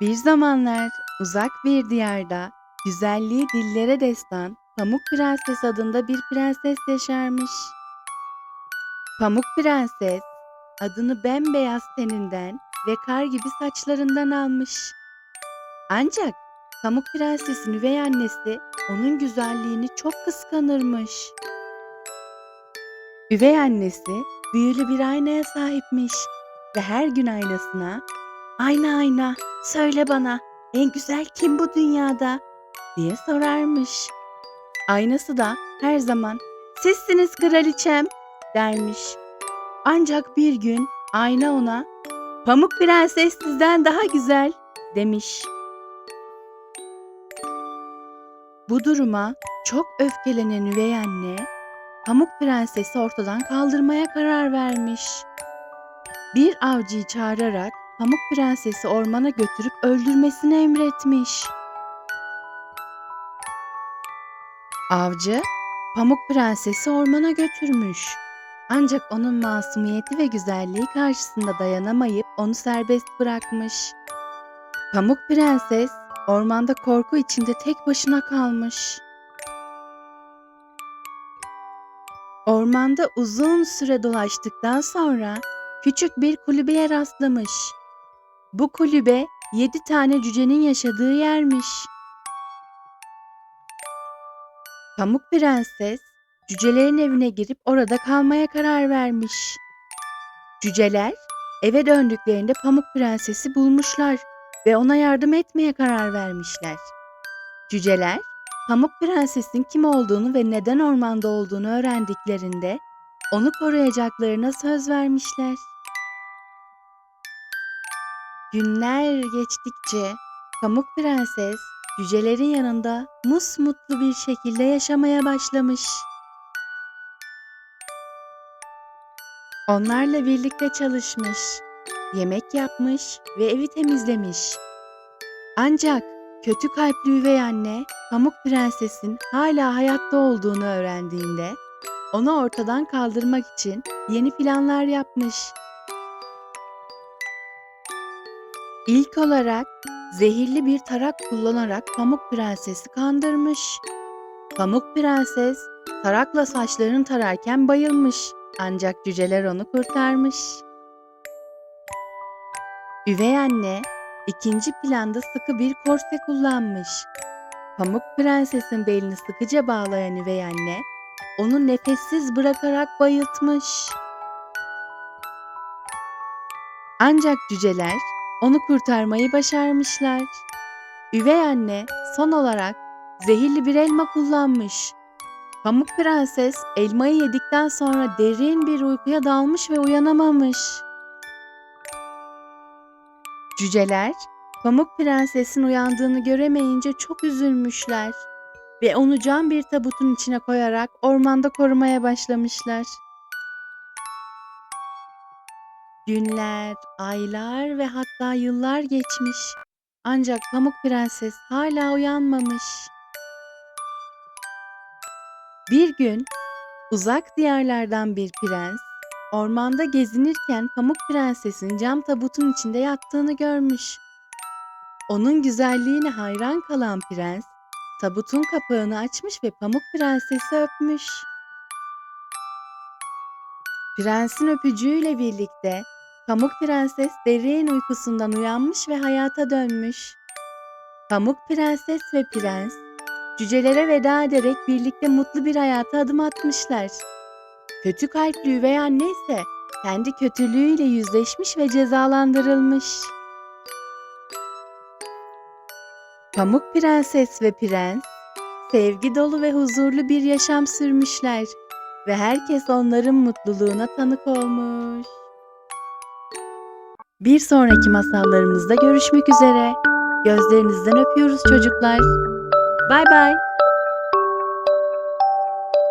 Bir zamanlar uzak bir diyarda güzelliği dillere destan Pamuk Prenses adında bir prenses yaşarmış. Pamuk Prenses adını bembeyaz teninden ve kar gibi saçlarından almış. Ancak Pamuk Prenses'in üvey annesi onun güzelliğini çok kıskanırmış. Üvey annesi büyülü bir aynaya sahipmiş ve her gün aynasına "Ayna ayna, söyle bana en güzel kim bu dünyada?" diye sorarmış. Aynası da her zaman "Sizsiniz kraliçem." dermiş. Ancak bir gün ayna ona "Pamuk Prenses sizden daha güzel." demiş. Bu duruma çok öfkelenen üvey anne Pamuk Prenses'i ortadan kaldırmaya karar vermiş. Bir avcıyı çağırarak Pamuk Prenses'i ormana götürüp öldürmesini emretmiş. Avcı Pamuk Prenses'i ormana götürmüş. Ancak onun masumiyeti ve güzelliği karşısında dayanamayıp onu serbest bırakmış. Pamuk Prenses ormanda korku içinde tek başına kalmış. Ormanda uzun süre dolaştıktan sonra küçük bir kulübeye rastlamış. Bu kulübe yedi tane cücenin yaşadığı yermiş. Pamuk Prenses cücelerin evine girip orada kalmaya karar vermiş. Cüceler eve döndüklerinde Pamuk Prenses'i bulmuşlar ve ona yardım etmeye karar vermişler. Cüceler Pamuk Prenses'in kim olduğunu ve neden ormanda olduğunu öğrendiklerinde onu koruyacaklarına söz vermişler. Günler geçtikçe Pamuk Prenses cücelerin yanında musmutlu bir şekilde yaşamaya başlamış. Onlarla birlikte çalışmış, yemek yapmış ve evi temizlemiş. Ancak kötü kalpli üvey anne Pamuk Prenses'in hala hayatta olduğunu öğrendiğinde onu ortadan kaldırmak için yeni planlar yapmış. İlk olarak zehirli bir tarak kullanarak Pamuk Prenses'i kandırmış. Pamuk Prenses tarakla saçlarını tararken bayılmış ancak cüceler onu kurtarmış. Üvey anne ikinci planda sıkı bir korse kullanmış. Pamuk Prenses'in belini sıkıca bağlayan üvey anne onu nefessiz bırakarak bayıltmış. Ancak cüceler onu kurtarmayı başarmışlar. Üvey anne son olarak zehirli bir elma kullanmış. Pamuk Prenses elmayı yedikten sonra derin bir uykuya dalmış ve uyanamamış. Cüceler Pamuk Prenses'in uyandığını göremeyince çok üzülmüşler ve onu cam bir tabutun içine koyarak ormanda korumaya başlamışlar. Günler, aylar ve hatta yıllar geçmiş. Ancak Pamuk Prenses hala uyanmamış. Bir gün uzak diyarlardan bir prens ormanda gezinirken Pamuk Prenses'in cam tabutun içinde yattığını görmüş. Onun güzelliğine hayran kalan prens tabutun kapağını açmış ve Pamuk Prenses'i öpmüş. Prensin öpücüğüyle birlikte Pamuk Prenses derin uykusundan uyanmış ve hayata dönmüş. Pamuk Prenses ve Prens cücelere veda ederek birlikte mutlu bir hayata adım atmışlar. Kötü kalpli üvey anne ise kendi kötülüğüyle yüzleşmiş ve cezalandırılmış. Pamuk Prenses ve Prens sevgi dolu ve huzurlu bir yaşam sürmüşler ve herkes onların mutluluğuna tanık olmuş. Bir sonraki masallarımızda görüşmek üzere. Gözlerinizden öpüyoruz çocuklar. Bay bay.